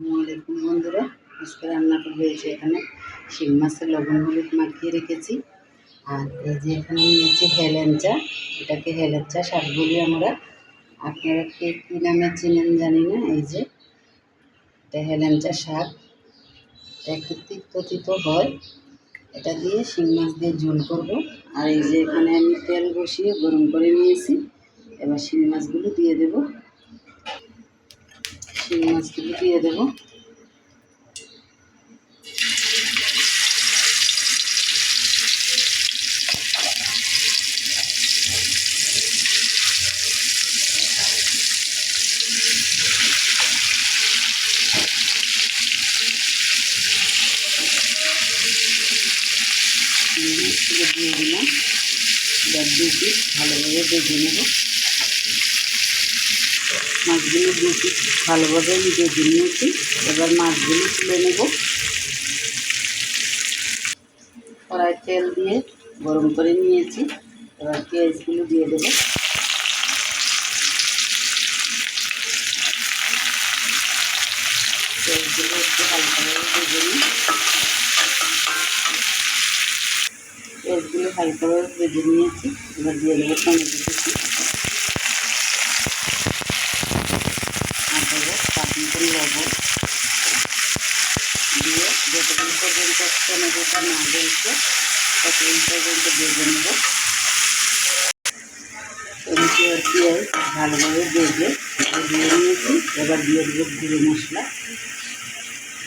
আসসালামাইকুম বন্ধুরা? আজকে রান্না করব এই যে এখানে শিং মাছের লবণ হলুদ মাখিয়ে রেখেছি। আর এই যে এখানে নিয়েছি হেলেঞ্চা এটাকে হেলেঞ্চা শাক বলি আমরা। আপনারা কে কী নামে চিনেন জানি না, এই যে। এটা হেলেঞ্চা শাক। এটা একটু তিক্ত তিক্ত হয়। এটা দিয়ে শিং মাছ দিয়ে ঝোল করব। আর এই যে এখানে আমি তেল বসিয়ে গরম করে নিয়েছি। এবার শিং মাছগুলো দিয়ে দেবো। মাছগুলো দিয়ে দেবো। দিয়ে দিলাম ভালোভাবে ভেজে নেব মাছগুলো পিস ভালোভাবে ভেজে নিয়েছি। এবার মাছগুলো তুলে নেব। কড়াই তেল দিয়ে গরম করে নিয়েছি। এবার পেঁয়াজগুলো দিয়ে দেবো। পেঁয়াজগুলো একটু হালকাভাবে ভেজে নিই। পেঁয়াজগুলো হালকাভাবে ভেজে নিয়েছি। এবার দিয়ে দেবো টমেটো কুচি আর দেবো দিয়ে যতক্ষণ পর্যন্ত টমেটোটা পর্যন্ত ভেজে নেব টমেটো ভালোভাবে ভেজে দিয়ে নিয়েছি এবার দিয়ে দেবো গুঁড়ো মশলা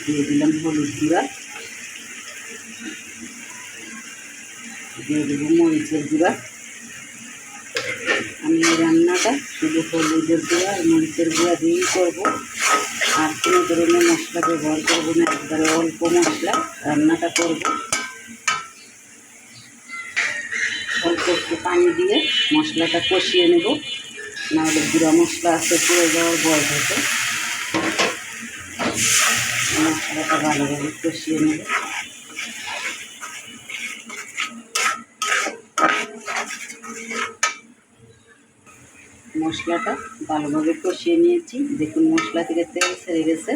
দিয়ে দিলাম হলুদ গুঁড়া দিয়ে দেবো মরিচের গুঁড়া আমি রান্নাটা শুধু হলুদের গুঁড়া মরিচের গুঁড়া দিয়েই করব ধরনের মশলা ব্যবহার করব না, একবারে অল্প মশলা রান্নাটা করব। অল্প একটু পানি দিয়ে মশলাটা কষিয়ে নেব, নাহলে গুঁড়া মশলা আছে পড়ে যাওয়ার বয়স থাকে। মশলাটা ভালোভাবে কষিয়ে নেব। মশলাটা ভালোভাবে কষিয়ে নিয়েছি। দেখুন মশলা থেকে তেল ছেড়ে গেছে।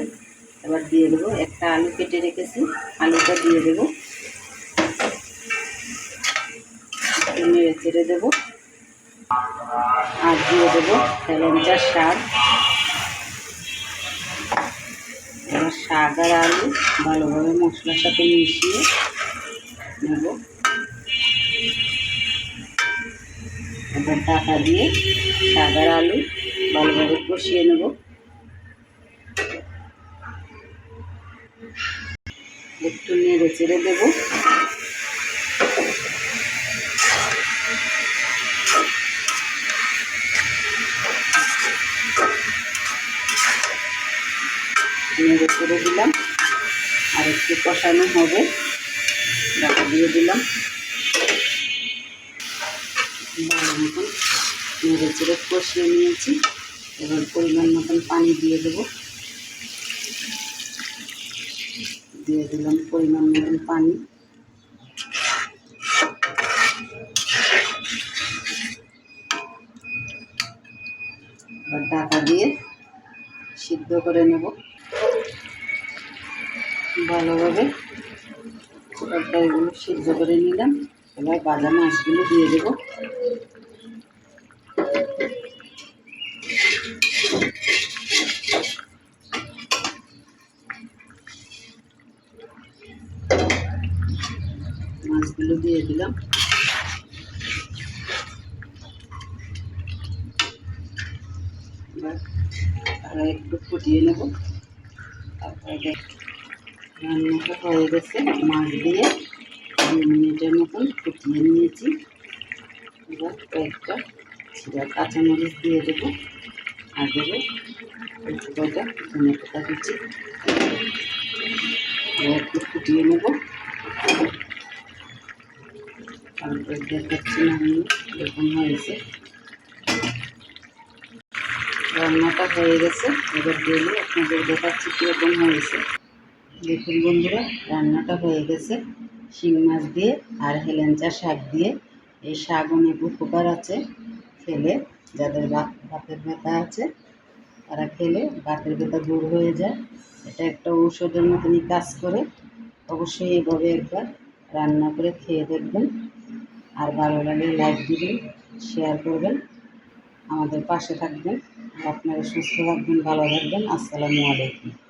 এবার দিয়ে দেবো একটা আলু কেটে রেখেছি। আলুটা দিয়ে দেবো। নেড়ে চেড়ে দেবো। আর দিয়ে দেবো হেলেঞ্চার শাক। এবার শাক আর আলু ভালোভাবে মশলার সাথে মিশিয়ে নেব এবার টাকা দিয়ে শাক আলু ভালোভাবে কষিয়ে নেব। একটু নেড়ে চেড়ে দেবো। নেড়ে চেড়ে দিলাম। আর একটু কষানো হবে। ঢাকা দিয়ে দিলাম। ভালো মতন। নেড়ে চেড়ে কষিয়ে নিয়েছি। এবার পরিমাণ মতন পানি দিয়ে দেবো। দিয়ে দিলাম পরিমাণ মতন পানি। এবার ঢাকা দিয়ে সিদ্ধ করে নেব। ভালোভাবে তরকারিগুলো সিদ্ধ করে নিলাম। এবার বাজা মাছগুলো দিয়ে দেবো। মাছগুলো দিয়ে দিলাম। তারা একটু ফুটিয়ে নেব। তারপরে রান্নাটা হয়ে গেছে। মাছ দিয়ে দুই মিনিটের মতন ফুটিয়ে নিয়েছি। এবার কয়েকটা ছিঁড়া কাঁচামরিচ দিয়ে দেবো, আর দেবো একটু কয়টা ধনে পাতা কুচি। একটু ফুটিয়ে নেব। তারপরে দেখাচ্ছি আমি এরকম হয়েছে, রান্নাটা হয়ে গেছে। এবার গেলে আপনাদের দেখাচ্ছি কীরকম হয়েছে। দেখুন বন্ধুরা, রান্নাটা হয়ে গেছে। শিং মাছ দিয়ে আর হেলেঞ্চা শাক দিয়ে। এই শাক অনেক উপকার আছে খেলে, যাদের বাত বাতের ব্যথা আছে, তারা খেলে বাতের ব্যথা দূর হয়ে যায়। এটা একটা ঔষধের মতনই কাজ করে। অবশ্যই এভাবে একবার রান্না করে খেয়ে দেখবেন। আর ভালো লাগলে লাইক দিবেন, শেয়ার করবেন। আমাদের পাশে থাকবেন। আপনারা সুস্থ থাকবেন, ভালো থাকবেন। আসসালামু আলাইকুম।